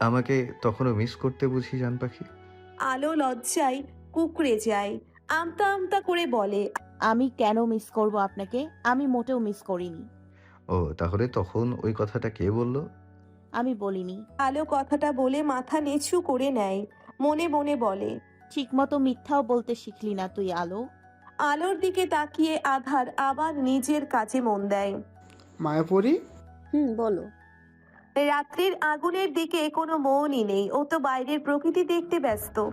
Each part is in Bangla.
আমাকে তখনও মিস করতে বুঝি জান পাখি। আলো লজ্জায় কুকড়ে যায় আমতা আমতা করে বলে আমি কেন মিস করব আপনাকে? আমি মোটেও মিস করিনি। ও তাহলে তখন ওই কথাটা কে বলল? আমি বলিনি। আলো কথাটা বলে মাথা নিচু করে নেয় মনে মনে বলে ঠিকমতো মিথ্যাও বলতে শিখলি না তুই আলো। আলোর দিকে তাকিয়ে আধার আবার নিজের কাজে মন দেয়। মায়াপরি? হুম বলো। রাত্রির আগুনের দিকে কোনো মনই নেই, ও তো বাইরের প্রকৃতি দেখতে ব্যস্ত।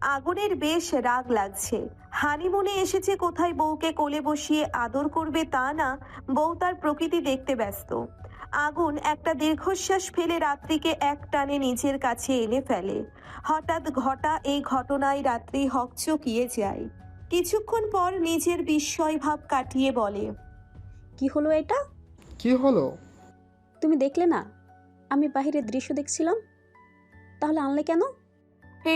আগুনের বেশ রাগ লাগছে। হানিমুনে এসেছে কোথায় বউকে কোলে বসিয়ে আদর করবে তা না, বউ তার প্রকৃতি দেখতে ব্যস্ত। আগুন একটা দীর্ঘশ্বাস ফেলে রাত্রিকে এক টানে নিজের কাছে এনে ফেলে। হঠাৎ ঘটা এই ঘটনায় রাত্রি হকচকিয়ে যায়। কিছুক্ষণ পর নিজের বিস্ময় ভাব কাটিয়ে বলে, কি হলো এটা? কি হলো? তুমি দেখলে না? আমি বাহিরের দৃশ্য দেখছিলাম। তাহলে আনলে কেন?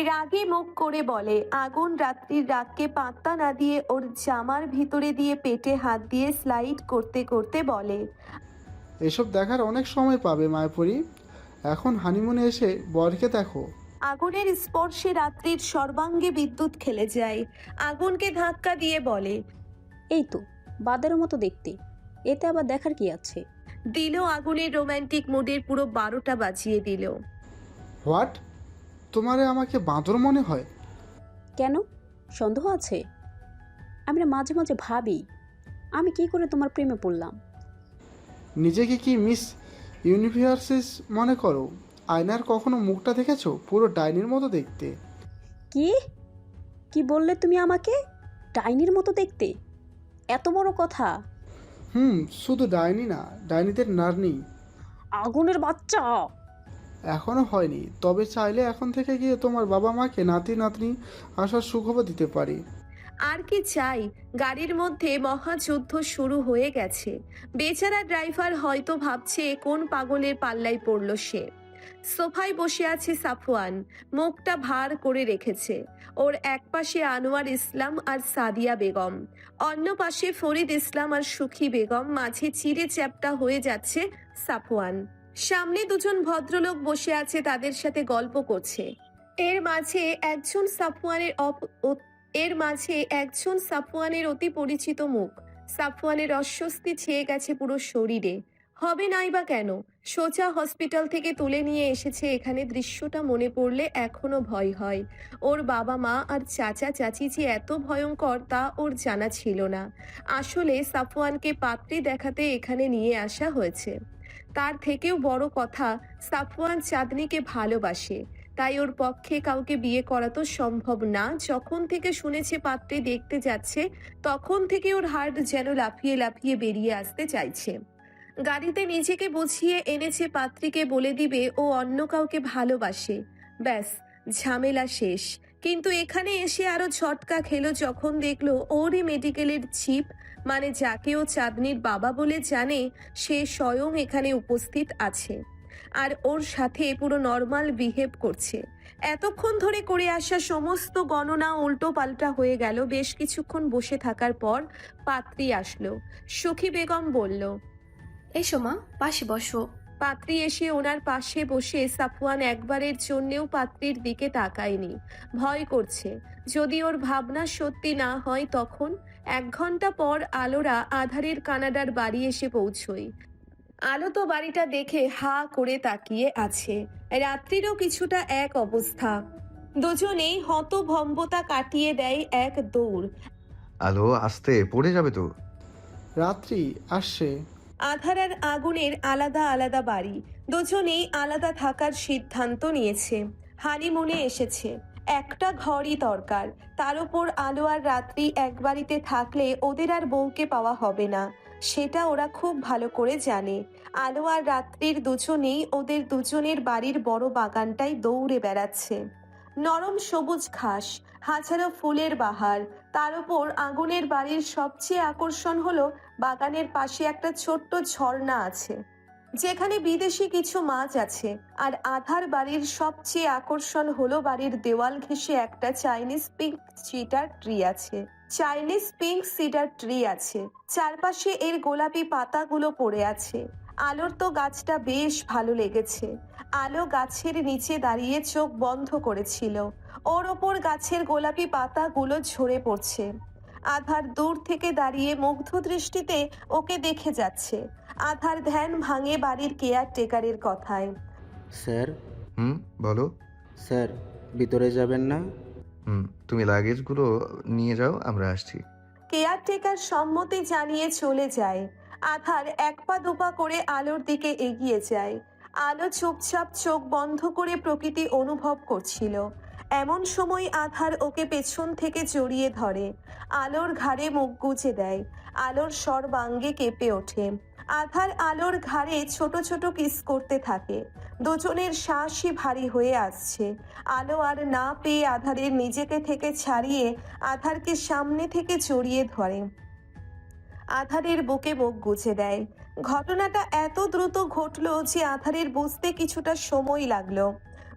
রাগে মুখ করে বলে আগুন রাত্রির রাগকে পাত্তা না দিয়ে ওর জামার ভিতরে দিয়ে পেটে হাত দিয়ে স্লাইড করতে করতে বলে। এসব দেখার অনেক সময় পাবে মায়াপরি। এখন হানিমুনে এসে বরকে দেখো। আগুনের স্পর্শে রাত্রির সর্বাঙ্গে বিদ্যুৎ খেলে যায়। আগুনকে ধাক্কা দিয়ে বলে এই তো বাদের মতো দেখতে। এতে আবার দেখার কি আছে? দিল আগুনের রোমান্টিক মুডের পুরো বারোটা বাজিয়ে দিল। হোয়াট? তোমারে আমাকে বাঁদর মনে হয়? কেন? সন্দেহ আছে? আমি না মাঝে মাঝে ভাবি আমি কি করে তোমার প্রেমে পড়লাম? নিজেকে কি মিস ইউনিভার্সিস মনে করো? আয়নার কখনো মুখটা দেখেছ? পুরো ডাইনির মতো দেখতে। কি? কি বললে তুমি আমাকে? ডাইনির মতো দেখতে? এত বড় কথা। হুম শুধু ডাইনি না ডাইনিদের নার্নি। আগুনের বাচ্চা! এখনও হয়নি তবে চাইলে এখন থেকে গিয়ে তোমার বাবা মাকে নাতি নাতনি আসার সুখবর দিতে পারি। আর কি চাই? গাড়ির মধ্যে মহাযুদ্ধ শুরু হয়ে গেছে। বেচারা ড্রাইভার হয়তো ভাবছে কোন পাগলের পাল্লায় পড়ল সে। সোফায় বসে আছে সাফওয়ান। মুখটা ভার করে রেখেছে। ওর এক পাশে আনোয়ার ইসলাম আর সাদিয়া বেগম। অন্য পাশে ফরিদ ইসলাম আর সুখী বেগম মাঝে চিড়ে চ্যাপটা হয়ে যাচ্ছে সাফওয়ান। সামনে দুজন ভদ্রলোক বসে আছে তাদের সাথে গল্প করছে। এর মাঝে একজন সাফওয়ানের এর মাঝে একজন সাফওয়ানের অতি পরিচিত মুখ। সাফওয়ানের অস্বস্তি ছেয়ে গেছে পুরো শরীরে। হবে নাই বা কেন? সোজা হসপিটাল থেকে তুলে নিয়ে এসেছে। এখানে দৃশ্যটা মনে পড়লে এখনও ভয় হয়। ওর বাবা মা আর চাচা চাচি যে এত ভয়ঙ্কর তা ওর জানা ছিল না। আসলে সাফওয়ানকে পাত্রী দেখাতে এখানে নিয়ে আসা হয়েছে। তার থেকেও বড় কথা, সাফওয়ান চাঁদনিকে ভালোবাসে। তাই ওর পক্ষে কাউকে বিয়ে করা তো সম্ভব না। যখন থেকে শুনেছে পাত্রে দেখতে যাচ্ছে, তখন থেকে ওর হার্ট যেন লাফিয়ে লাফিয়ে বেরিয়ে আসতে চাইছে। গাড়িতে নিজেকে বুঝিয়ে এনেছে পাত্রীকে বলে দিবে, ও অন্য কাউকে ভালোবাসে। ব্যাস, ঝামেলা শেষ। কিন্তু এখানে এসে আরও ঝটকা খেলো যখন দেখল ওরই মেডিকেলের চিপ মানে যাকে ও চাঁদনির বাবা বলে জানে, সে স্বয়ং এখানে উপস্থিত আছে। আর ওর সাথে পুরো নর্মাল বিহেভ করছে। এতক্ষণ ধরে করে আসা সমস্ত গণনা উল্টো পাল্টা হয়ে গেল। বেশ কিছুক্ষণ বসে থাকার পর পাত্রী আসলো। সখী বেগম বলল এসো মা পাশে বসো। পাত্রী এসে ওনার পাশে বসে সাফওয়ান একবারের জন্যেও পাত্রীর দিকে তাকায়নি। ভয় করছে। যদি ওর ভাবনা সত্যি না হয় তখন এক ঘণ্টা পর আলোরা আধারের কানাডার বাড়ি এসে পৌঁছই আলো তো বাড়িটা দেখে হা করে তাকিয়ে আছে। রাত্রিরও কিছুটা এক অবস্থা। দুজনেই হতভম্বতা কাটিয়ে দেয় এক দৌড়। আলো আসতে পড়ে যাবে তো? রাত্রি আসছে। আধার আর আগুনের আলাদা আলাদা বাড়ি। দুজনেই আলাদা থাকার সিদ্ধান্ত নিয়েছে। হানিমুনে এসেছে। একটা ঘরই দরকার। তার উপর আলো আর রাত্রি এক বাড়িতে থাকলে ওদের আর বউকে পাওয়া হবে না। সেটা ওরা খুব ভালো করে জানে। আলো আর রাত্রির দুজনেই ওদের দুজনের বাড়ির বড় বাগানটাই দৌড়ে বেড়াচ্ছে। নরম সবুজ ঘাস, হাজারো ফুলের বাহার। তার উপর আগুনের বাড়ির সবচেয়ে আকর্ষণ হলো বাগানের পাশে একটা ছোট্ট ঝর্ণা আছে, যেখানে বিদেশি কিছু মাছ আছে। আর আধার বাড়ির সবচেয়ে আকর্ষণ হলো বাড়ির দেওয়াল ঘেঁষে একটা চাইনিজ পিঙ্ক সিডার ট্রি আছে। চাইনিজ পিঙ্ক সিডার ট্রি আছে। চারপাশে এর গোলাপি পাতাগুলো পড়ে আছে। আলোর তো গাছটা বেশ ভালো লেগেছে। আলো গাছের নিচে দাঁড়িয়ে চোখ বন্ধ করেছিল। ওর ওপর গাছের গোলাপি পাতাগুলো ঝরে পড়ছে। আধার দূর থেকে দাঁড়িয়ে মুগ্ধ দৃষ্টিতে ওকে দেখে যাচ্ছে। আধার ধ্যান ভাঙে বাড়ির কেয়ার টেকারের কথায়। স্যার? হুম বলো। স্যার ভিতরে যাবেন না? হুম তুমি লাগেজগুলো নিয়ে যাও আমরা আসছি। কেয়ারটেকার সম্মতি জানিয়ে চলে যায়। আধার এক পা দুপা করে আলোর দিকে এগিয়ে যায়। আলো চুপচাপ চোখ বন্ধ করে প্রকৃতি অনুভব করছিল। এমন সময় আধার ওকে পেছন থেকে জড়িয়ে ধরে। আলোর ঘাড়ে মুখ গুজে দেয়। আলোর সর্বাঙ্গে কেঁপে ওঠে। আধার আলোর ঘাড়ে ছোট ছোট কিস করতে থাকে। দুজনের শ্বাসই ভারী হয়ে আসছে। আলো আর না পেয়ে আধারের নিজেকে থেকে ছাড়িয়ে আধারকে সামনে থেকে জড়িয়ে ধরে। আধারের বুকে মুখ গুছে দেয়। ঘটনাটা এত দ্রুত ঘটলো যে আধারের বুঝতে কিছুটা সময় লাগল।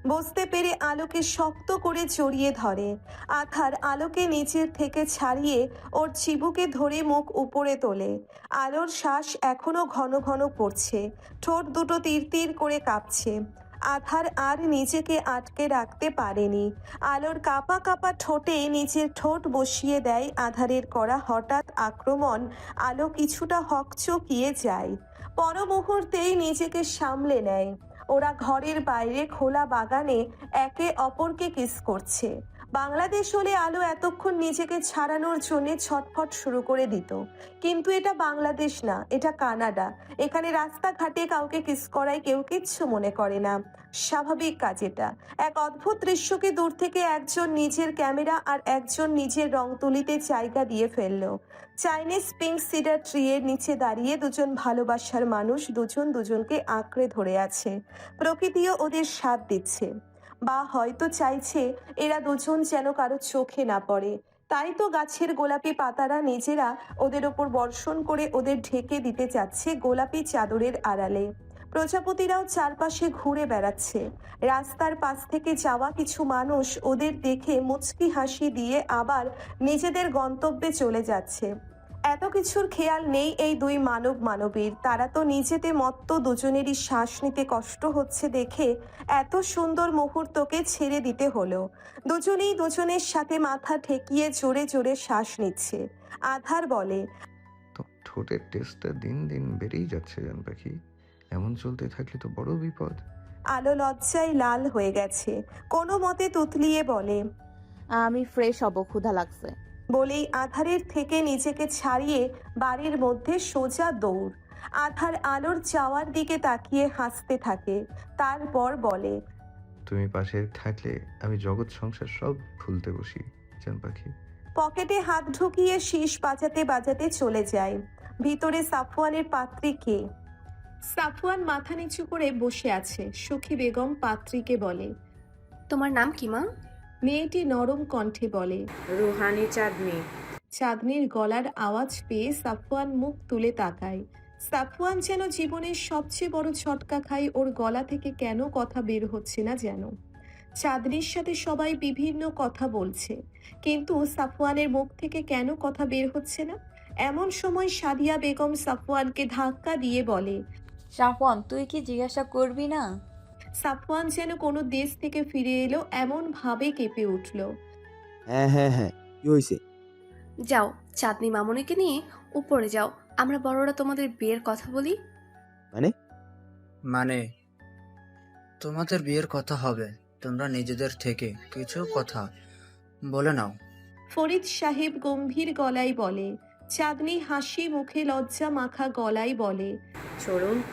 বুঝতে পেরে আলোকে শক্ত করে জড়িয়ে ধরে। আধার আলোকে নিচের থেকে ছাড়িয়ে ওর চিবুকে ধরে মুখ উপরে তোলে। আলোর শ্বাস এখনও ঘন ঘন পড়ছে। ঠোঁট দুটো তীর তীর করে কাঁপছে। আধার আর নিজেকে আটকে রাখতে পারেনি। আলোর কাপা কাপা ঠোঁটে নিজের ঠোঁট বসিয়ে দেয় আধারের করা হঠাৎ আক্রমণ। আলো কিছুটা হকচকিয়ে যায়। পর মুহূর্তেই নিজেকে সামলে নেয়। ওরা ঘরের বাইরে খোলা বাগানে একে অপরকে কিস করছে। বাংলাদেশ হলে আলো এতক্ষণ নিজেকে ছাড়ানোর জন্য ছটফট শুরু করে দিত। কিন্তু এটা বাংলাদেশ না, এটা কানাডা। এখানে রাস্তাঘাটে কাউকে কিস করায় কেউ কিচ্ছু মনে করে না। স্বাভাবিক কাজ এটা। এক অদ্ভুত দৃশ্যকে দূর থেকে একজন নিজের ক্যামেরা আর একজন নিজের রং তুলিতে জায়গা দিয়ে ফেলল। চাইনিজ পিঙ্ক সিডার ট্রিয়ের নিচে দাঁড়িয়ে দুজন ভালোবাসার মানুষ দুজন দুজনকে আঁকড়ে ধরে আছে। প্রকৃতিও ওদের সাথ দিচ্ছে। বা হয়তো চাইছে এরা দুজন যেন কারও চোখে না পড়ে। তাই তো গাছের গোলাপি পাতারা নিজেরা ওদের ওপর বর্ষণ করে ওদের ঢেকে দিতে চাচ্ছে গোলাপি চাদরের আড়ালে। প্রজাপতিরাও চারপাশে ঘুরে বেড়াচ্ছে। রাস্তার পাশ থেকে যাওয়া কিছু মানুষ ওদের দেখে মুচকি হাসি দিয়ে আবার নিজেদের গন্তব্যে চলে যাচ্ছে। এত কিছুর খেয়াল নেই এই দুই মানব মানবীর। তারা তো নিজেতে মত্ত দুজনেরই শ্বাস নিতে কষ্ট হচ্ছে দেখে এত সুন্দর মুহূর্তকে ছেড়ে দিতে হলো। দুজনেই দুজনের সাথে মাথা ঠেকিয়ে জোরে জোরে শ্বাস নিচ্ছে। আধার বলে তো ঠোঁটের টেস্টটা দিন দিন বেড়েই যাচ্ছে জান পাখি। এমন চলতে থাকলে তো বড় বিপদ। আলো লজ্জায় লাল হয়ে গেছে। কোনো মতে তুতলিয়ে বলে আমি ফ্রেশ হব ক্ষুধা লাগছে। বলেই আধারের থেকে নিজেকে ছাড়িয়ে বাড়ির মধ্যে সোজা দৌড়। আধার আলোর যাওয়ার দিকে তাকিয়ে হাসতে থাকে। তারপর বলে তুমি পাশে থাকলে আমি জগৎ সংসার সব ভুলতে বসি জান পাখি। পকেটে হাত ঢুকিয়ে শীষ বাজাতে বাজাতে চলে যায়। ভিতরে সাফওয়ানের পাত্রী কে? সাফওয়ান মাথা নিচু করে বসে আছে। সুখী বেগম পাত্রীকে বলে তোমার নাম কি মা? মেয়েটি নরম কণ্ঠে বলে রুহানি চাঁদনি। চাঁদনির গলার আওয়াজ পেয়ে সাফওয়ান মুখ তুলে তাকায়। সাফওয়ান যেন জীবনের সবচেয়ে বড় ছটকা খায় ওর গলা থেকে কেন কথা বের হচ্ছে না যেন। চাঁদনির সাথে সবাই বিভিন্ন কথা বলছে কিন্তু সাফওয়ানের মুখ থেকে কেন কথা বের হচ্ছে না? এমন সময় সাদিয়া বেগম সাফওয়ানকে ধাক্কা দিয়ে বলে সাফওয়ান তুই কি জিজ্ঞাসা করবি না? সাফওয়ান যেন কোনো দেশ থেকে ফিরে এলো এমন ভাবে কেঁপে উঠল। হ্যাঁ হ্যাঁ হ্যাঁ কি হয়েছে? যাও চাঁদনি মামনিকে নিয়ে উপরে যাও। আমরা বড়রা তোমাদের বিয়ের কথা বলি। মানে? মানে? তোমাদের বিয়ের কথা হবে তোমরা নিজেদের থেকে কিছু কথা বলে নাও। ফরিদ সাহেব গম্ভীর গলায় বলে চাঁদনি হাসি মুখে লজ্জা মাখা গলায় বলে চলুন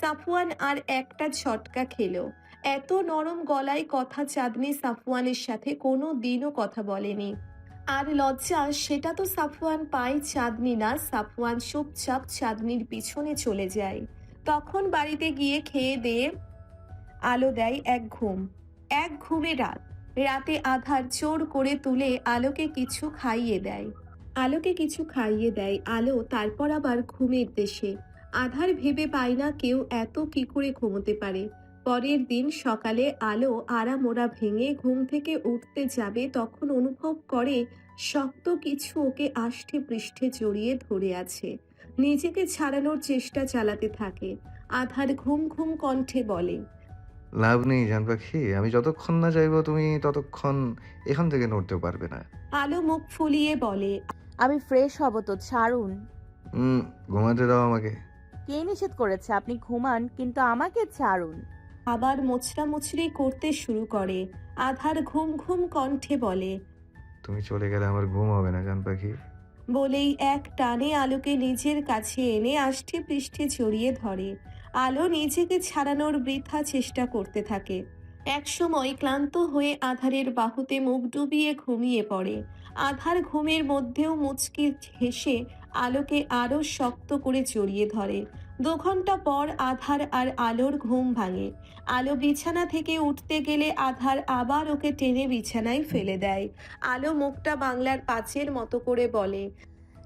সাফওয়ান আর একটা ঝটকা খেলো। এত নরম গলায় কথা চাঁদনি সাফওয়ানের সাথে কোনো দিনও কথা বলেনি। আর লজ্জা, সেটা তো সাফওয়ান পায় চাঁদনি না, সাফওয়ান চুপচাপ চাঁদনির পিছনে চলে যায়। তখন বাড়িতে গিয়ে খেয়ে দিয়ে আলো দেয় এক ঘুম। এক ঘুমে রাত। রাতে আধার চোর করে তুলে আলোকে কিছু খাইয়ে দেয়। আলোকে কিছু খাইয়ে দেয় আলো, তারপর আবার ঘুমের দেশে। আধার ভেবে পায় না কেউ এত কি করে ঘুমোতে পারে। পরের দিন সকালে আলো আরামোরা ভেঙে ঘুম থেকে উঠতে যাবে তখন অনুভব করে শক্ত কিছু ওকে আষ্টে পৃষ্ঠে জড়িয়ে ধরে আছে। নিজেকে ছাড়ানোর চেষ্টা চালাতে থাকে। আধার ঘুম ঘুম কণ্ঠে বলে লাভ নেই জান পাখি আমি যতক্ষণ না চাইব তুমি ততক্ষণ এখান থেকে নড়তেও পারবে না। আলো মুখ ফুলিয়ে বলে আমি ফ্রেশ হব তো ছাড়ুন। হুম ঘুমাতে দাও আমাকে। কে নিষেধ করেছে? আপনি ঘুমান কিন্তু আমাকে ছাড়ুন। আবার মোচড়া মুচড়ি করতে শুরু করে। আধার ঘুম ঘুম কণ্ঠে বলে তুমি চলে গেলে আমার ঘুম হবে না জান পাখি। বলেই এক টানে আলোকে নিজের কাছে এনে আষ্টে পৃষ্ঠে জড়িয়ে ধরে। আলো নিজেকে ছাড়ানোর বৃথা চেষ্টা করতে থাকে। একসময় ক্লান্ত হয়ে আধারের বাহুতে মুখ ডুবিয়ে ঘুমিয়ে পড়ে। আধার ঘুমের মধ্যেও মুচকি হেসে আলোকে আরও শক্ত করে জড়িয়ে ধরে। দু ঘণ্টা পর আধার আর আলোর ঘুম ভাঙে। আলো বিছানা থেকে উঠতে গেলে আধার আবার ওকে টেনে বিছানায় ফেলে দেয়। আলো মুখটা বাংলার পাঁচের মতো করে বলে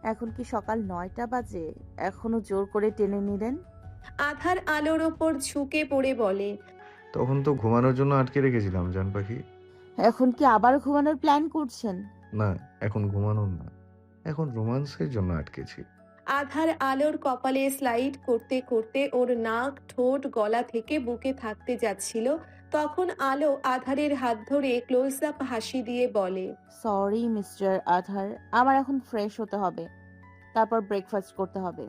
এখন কি সকাল নয়টা বাজে? এখনও জোর করে টেনে নিলেন? আধার আলোর ওপর ঝুঁকে পড়ে বলে তখন তো ঘুমানোর জন্য আটকে রেখেছিলাম জান পাখি। এখন কি আবার ঘুমানোর প্ল্যান করছেন? না এখন ঘুমানোর না। এখন রোমান্সের জন্য আটকেছি। আধার আলোর কপালে স্লাইড করতে করতে ওর নাক ঠোঁট গলা থেকে বুকে থাকতে যাচ্ছিল। তখন আলো আধারের হাত ধরে ক্লোজ আপ হাসি দিয়ে বলে সরি মিস্টার আধার আমার এখন ফ্রেশ হতে হবে। তারপর ব্রেকফাস্ট করতে হবে।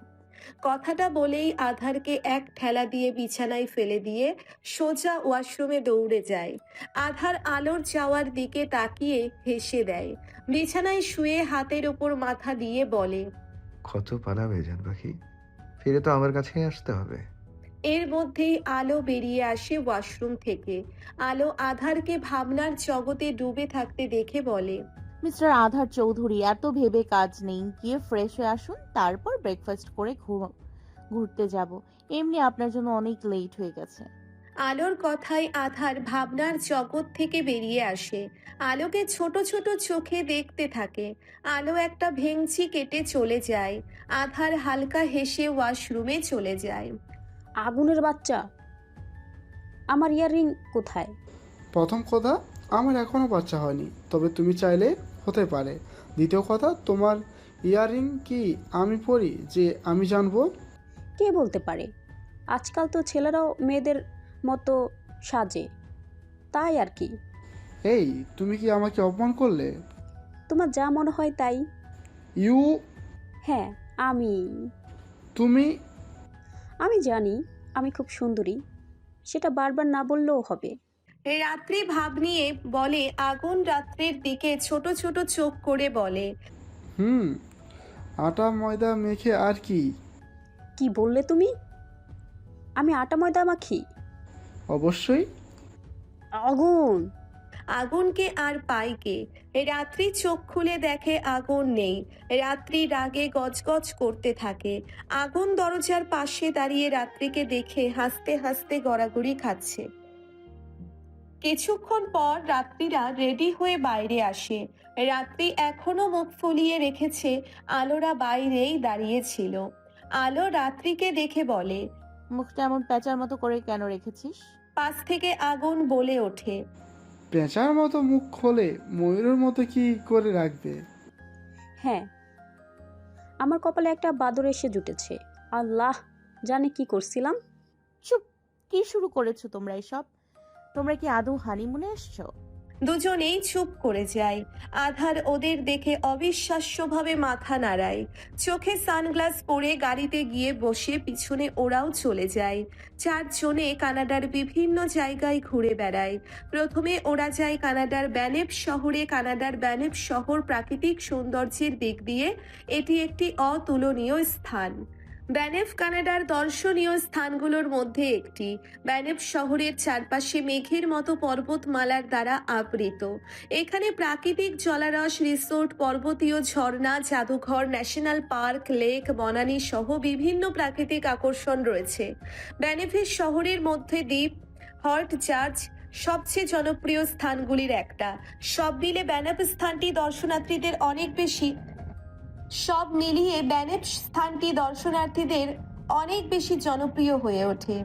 কথাটা বলেই আধারকে এক ঠেলা দিয়ে বিছানায় ফেলে দিয়ে সোজা ওয়াশরুমে দৌড়ে যায়। আধার আলোর যাওয়ার দিকে তাকিয়ে হেসে দেয়। বিছানায় শুয়ে হাতের ওপর মাথা দিয়ে বলে কত পালাবে জান পাখি? ফিরে তো আমার কাছেই আসতে হবে। এর মধ্যেই আলো বেরিয়ে আসে ওয়াশরুম থেকে। আলো আধারকে ভাবনার জগতে ডুবে থাকতে দেখে বলে মিস্টার আধার চৌধুরী এত ভেবে কাজ নেই। গিয়ে ফ্রেশ হয়ে আসুন তারপর ব্রেকফাস্ট করে ঘুরতে যাব। এমনি আপনার জন্য অনেক লেট হয়ে গেছে। আলোর কথায় আধার ভাবনার জগৎ থেকে বেরিয়ে আসে। আলোকে ছোট ছোট চোখে দেখতে থাকে। আলো একটা ভেংচি কেটে চলে যায়। আধার হালকা হেসে ওয়াশরুমে চলে যায়। আগুনের বাচ্চা আমার ইয়াররিং কোথায়? প্রথম কথা আমার এখনও বাচ্চা হয়নি। তবে তুমি চাইলে হতে পারে। দ্বিতীয় কথা তোমার ইয়াররিং কি আমি পরি যে আমি জানব? কে বলতে পারে? আজকাল তো ছেলেরাও মেয়েদের মতো সাজে। তাই আর কি। এই তুমি কি আমাকে অপমান করলে? তোমার যা মনে হয় তাই। ইউ? হ্যাঁ আমি। তুমি? আমি জানি আমি খুব সুন্দরী। সেটা বারবার না বললেও হবে। রাত্রি ভাব নিয়ে বলে আগুন রাত্রের দিকে ছোট ছোট চোখ করে বলে। হুম আটা ময়দা মেখে আর কি? কি বললে তুমি? আমি আটা ময়দা মাখি। অবশ্যই। আগুন। আগুনকে আর পায় কে? রাত্রি চোখ খুলে দেখে আগুন নেই। রাত্রি রাগে গজগজ করতে থাকে। আগুন দরজার পাশে দাঁড়িয়ে রাত্রিকে দেখে হাসতে হাসতে গড়াগড়ি খাচ্ছে। কিছুক্ষণ পর রাত্রিরা রেডি হয়ে বাইরে আসে। রাত্রি এখনও মুখ ফুলিয়ে রেখেছে আলোরা বাইরেই দাঁড়িয়েছিল। আলো রাত্রিকে দেখে বলে মুখটা এমন প্যাঁচার মতো করে কেন রেখেছিস? পাশ থেকে আগুন বলে ওঠে। পেঁচার মতো মুখ খোলে ময়ূরের মতো কি করে রাখবে? হ্যাঁ আমার কপালে একটা বাদর এসে জুটেছে। আল্লাহ জানে কি করছিলাম? চুপ কি শুরু করেছ তোমরা এসব? তোমরা কি আদৌ হানিমুনে এসছো? দুজনেই চুপ করে যায় আধার ওদের দেখে অবিশ্বাস্যভাবে মাথা নাড়ায় চোখে সানগ্লাস পরে গাড়িতে গিয়ে বসে পিছনে ওরাও চলে যায় চারজনে কানাডার বিভিন্ন জায়গায় ঘুরে বেড়ায় প্রথমে ওরা যায় কানাডার ব্যানেপ শহরে। কানাডার ব্যানেপ শহর প্রাকৃতিক সৌন্দর্যের দিক দিয়ে এটি একটি অতুলনীয় স্থান। ব্যানেফ কানাডার দর্শনীয় স্থানগুলোর মধ্যে একটি। ব্যানেফ শহরের চারপাশে মেঘের মতো পর্বতমালার দ্বারা আবৃত। এখানে প্রাকৃতিক জলারস রিসোর্ট, পর্বতীয় ঝর্ণা, জাদুঘর, ন্যাশনাল পার্ক, লেক, বনানী সহ বিভিন্ন প্রাকৃতিক আকর্ষণ রয়েছে। ব্যানেফের শহরের মধ্যে দ্বীপ, হর্ট চার্চ সবচেয়ে জনপ্রিয় স্থানগুলির একটা। সব মিলে ব্যানেপ স্থানটি দর্শনার্থীদের অনেক বেশি সব মিলিয়ে ব্যানেপ স্থানটি দর্শনার্থীদের অনেক বেশি জনপ্রিয় হয়ে ওঠে।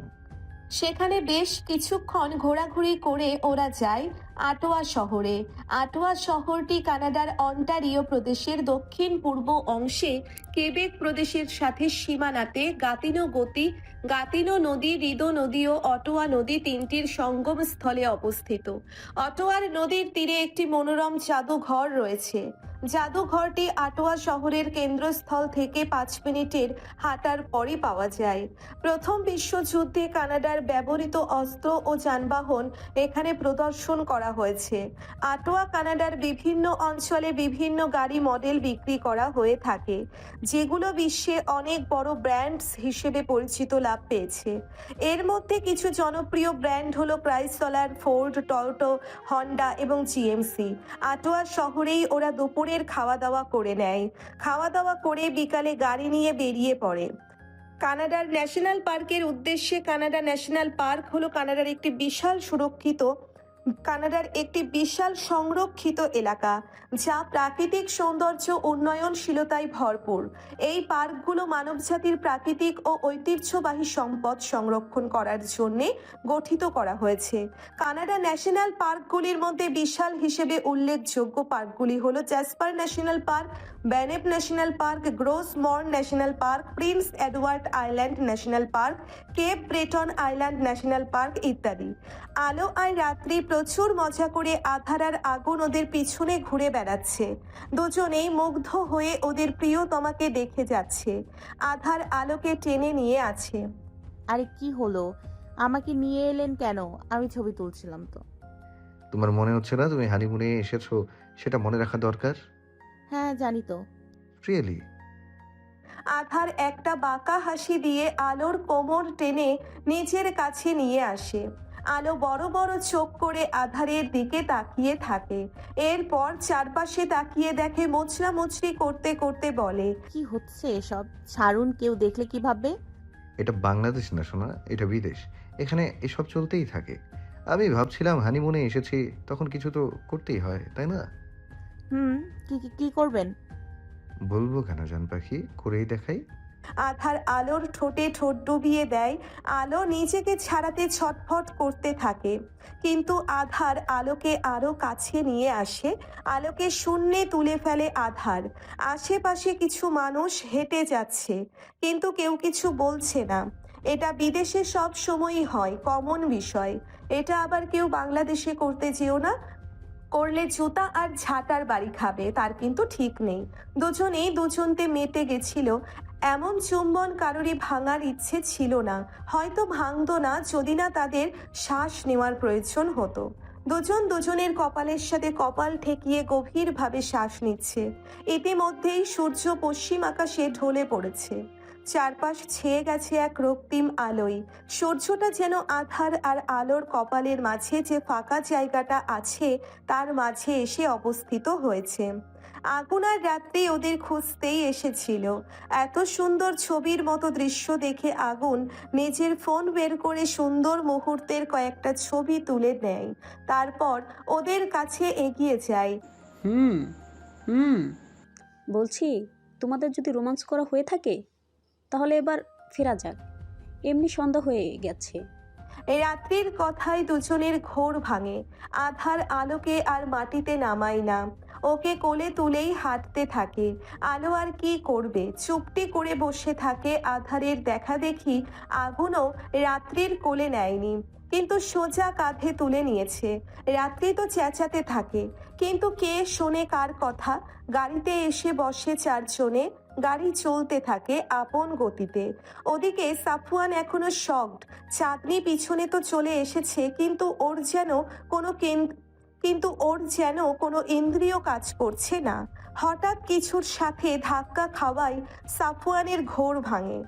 সেখানে বেশ কিছুক্ষণ ঘোরাঘুরি করে ওরা যায় আটোয়া শহরে। আটোয়া শহরটি কানাডার অন্টারিও প্রদেশের দক্ষিণ পূর্ব অংশে কেবেক প্রদেশের সাথে সীমানাতে গাতিনো গতি, গাতিনো নদী রিদো নদী ও অটোয়া নদী তিনটির সঙ্গম স্থলে অবস্থিত। অটোয়ার নদীর তীরে একটি মনোরম জাদুঘর রয়েছে। জাদুঘরটি আটোয়া শহরের কেন্দ্রস্থল থেকে পাঁচ মিনিটের হাঁটার পরই পাওয়া যায়। প্রথম বিশ্বযুদ্ধে কানাডার ব্যবহৃত অস্ত্র ও যানবাহন এখানে প্রদর্শন করা হয়েছে। আটোয়া কানাডার বিভিন্ন অঞ্চলে বিভিন্ন গাড়ি মডেল বিক্রি করা হয়ে থাকে। যেগুলো বিশ্বে অনেক বড় ব্র্যান্ডস হিসেবে পরিচিত লাভ পেয়েছে। এর মধ্যে কিছু জনপ্রিয় ব্র্যান্ড হলো ক্রাইসলার ফোর্ড টয়োটো হন্ডা এবং জিএমসি আটোয়া শহরেই ওরা দুপুরের খাওয়া দাওয়া করে নেয়। খাওয়া দাওয়া করে বিকালে গাড়ি নিয়ে বেরিয়ে পড়ে। কানাডার ন্যাশনাল পার্কের উদ্দেশ্যে কানাডা ন্যাশনাল পার্ক হলো কানাডার একটি বিশাল সুরক্ষিত কানাডার একটি বিশাল সংরক্ষিত এলাকা, যা প্রাকৃতিক সৌন্দর্য উন্নয়নশীলতায় ভরপুর। এই পার্কগুলো মানবজাতির প্রাকৃতিক ও ঐতিহ্যবাহী সম্পদ সংরক্ষণ করার জন্য গঠিত করা হয়েছে। কানাডা ন্যাশনাল পার্কগুলির মধ্যে বিশাল হিসেবে উল্লেখযোগ্য পার্কগুলি হলো Jasper National Park Banff National Park, Gros Morne National Park, Prince Edward Island National Park, Cape Breton Island National Park ইত্যাদি। আলো আর রাত্রি প্রচুর মজা করে আধার আর আগুন ওদের পিছনে ঘুরে বেড়াচ্ছে। দুজনেই মুগ্ধ হয়ে ওদের প্রিয়তমাকে দেখে যাচ্ছে। আধার আলোকে টেনে নিয়ে আছে। আরে কি হলো? আমাকে নিয়ে এলেন কেন? আমি ছবি তুলছিলাম তো। তোমার মনে হচ্ছে না তুমি হানিমুনে এসেছ? সেটা মনে রাখা দরকার? হ্যাঁ জানি তো। রিয়েলি আধার একটা বাঁকা হাসি দিয়ে আলোর কোমর টেনে নিজের কাছে নিয়ে আসে। আলো বড় বড় চোখ করে আধারের দিকে তাকিয়ে থাকে। এরপর চারপাশে তাকিয়ে দেখে মোচড়া মুচড়ি করতে করতে বলে কি হচ্ছে এসব? ছাড়ুন কেউ দেখলে কি ভাববে? এটা বাংলাদেশ না শোনা এটা বিদেশ। এখানে এসব চলতেই থাকে। আমি ভাবছিলাম হানিমুনে এসেছি তখন কিছু তো করতেই হয় তাই না? হুম কি কি- কি করবেন? বলব কেন জান পাখি করেই দেখাই। আধার আলোর ঠোঁটে ঠোঁট ডুবিয়ে দেয়, আলো নিজেকে ছাড়াতে ছটফট করতে থাকে। কিন্তু আধার আলোকে আরও কাছে নিয়ে আসে, আলোকে শূন্যে তুলে ফেলে আধার। আশেপাশে কিছু মানুষ হেঁটে যাচ্ছে, কিন্তু কেউ কিছু বলছে না। এটা বিদেশে সব সময়ই হয়, কমন বিষয়। এটা আবার কেউ বাংলাদেশে করতে যেও না। করলে জুতা আর ঝাঁটার বাড়ি খাবে, তার কিন্তু ঠিক নেই। দুজনেই দুজনতে মেতে গেছিল এমন চুম্বন কারোরই ভাঙার ইচ্ছে ছিল না। হয়তো ভাঙতো না, যদি না তাদের শ্বাস নেওয়ার প্রয়োজন হতো। দুজন দুজনের কপালের সাথে কপাল ঠেকিয়ে গভীরভাবে শ্বাস নিচ্ছে। ইতিমধ্যেই সূর্য পশ্চিম আকাশে ঢলে পড়েছে। চারপাশ ছেয়ে গেছে এক রক্তিম আলোয়। সূর্যটা যেন আধার আর আলোর কপালের মাঝে যে ফাঁকা জায়গাটা আছে, তার মাঝে এসে অবস্থিত হয়েছে। আগুন আর রাত্রি ওদের খুঁজতেই এসেছিল। এত সুন্দর ছবির মতো দৃশ্য দেখে আগুন নিজের ফোন বের করে সুন্দর মুহূর্তের কয়েকটা ছবি তুলে নেয়। তারপর ওদের কাছে এগিয়ে যায়। হুম হুম। বলছি তোমাদের যদি রোমান্স করা হয়ে থাকে তাহলে এবার ফেরা যাক। এমনি সন্ধ্যা হয়ে গেছে। এই রাত্রির কথায় দুজনের ঘোর ভাঙে। আধার আলোকে আর মাটিতে নামায় না। ওকে কোলে তুলেই হাঁটতে থাকে। আলো আর কি করবে? চুপটি করে বসে থাকে আধারের দেখা দেখি আগুনও রাত্রির কোলে নেয়নি। কিন্তু সোজা কাঁধে তুলে নিয়েছে। রাত্রি তো চেঁচাতে থাকে। কিন্তু কে শোনে কার কথা? গাড়িতে এসে বসে চারজনে। গাড়ি চলতে থাকে আপন গতিতে। ওদিকে সাফওয়ান এখনও শকড। চাঁদনি পিছনে তো চলে এসেছে, কিন্তু ওর যেন কোনো কেন- কিন্তু ওর যেন কোনো ইন্দ্রিয় কাজ করছে না। হঠাৎ কিছুর সাথে ধাক্কা খাওয়াই সাফওয়ানের ঘোর ভাঙে।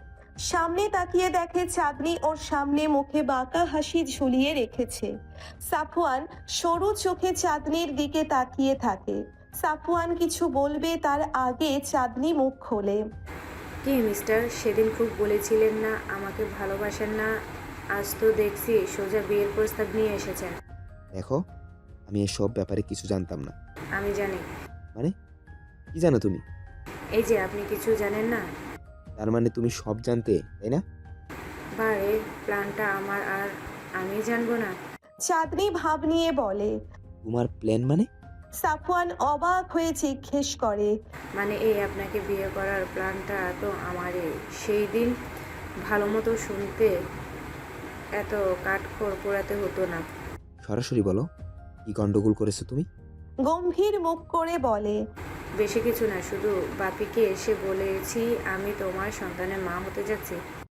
সামনে তাকিয়ে দেখে চাঁদনি ওর সামনে মুখে বাঁকা হাসি ঝুলিয়ে রেখেছে। সাফওয়ান সরু চোখে চাঁদনির দিকে তাকিয়ে থাকে। সাফওয়ান কিছু বলবে তার আগে চাঁদনি মুখ খোলে। কি মিস্টার সেদিন খুব বলেছিলেন না আমাকে ভালোবাসেন না। আজ তো দেখছি সোজা বিয়ের প্রস্তাব নিয়ে এসেছেন। দেখো আমি এসব ব্যাপারে কিছু জানতাম না। আমি জানি। মানে? কি জানো তুমি? এই যে আপনি কিছু জানেন না? তার মানে তুমি সব জানতে তাই না? বারে প্ল্যানটা আমার আর আমি জানব না। চাঁদনি ভাব নিয়ে বলে। তোমার প্ল্যান মানে? সাফওয়ান অবাক হয়ে জিজ্ঞেস করে। মানে এই আপনাকে বিয়ে করার প্ল্যানটা তো আমারই। সেই দিন ভালো মতো শুনতে এত কাঠখড় পোড়াতে হতো না। সরাসরি বলো। কি গন্ডগোল করেছ তুমি? গম্ভীর মুখ করে বলে। বেশি কিছু না শুধু বাপিকে এসে বলেছি আমি তোমার সন্তানের মা হতে যাচ্ছি।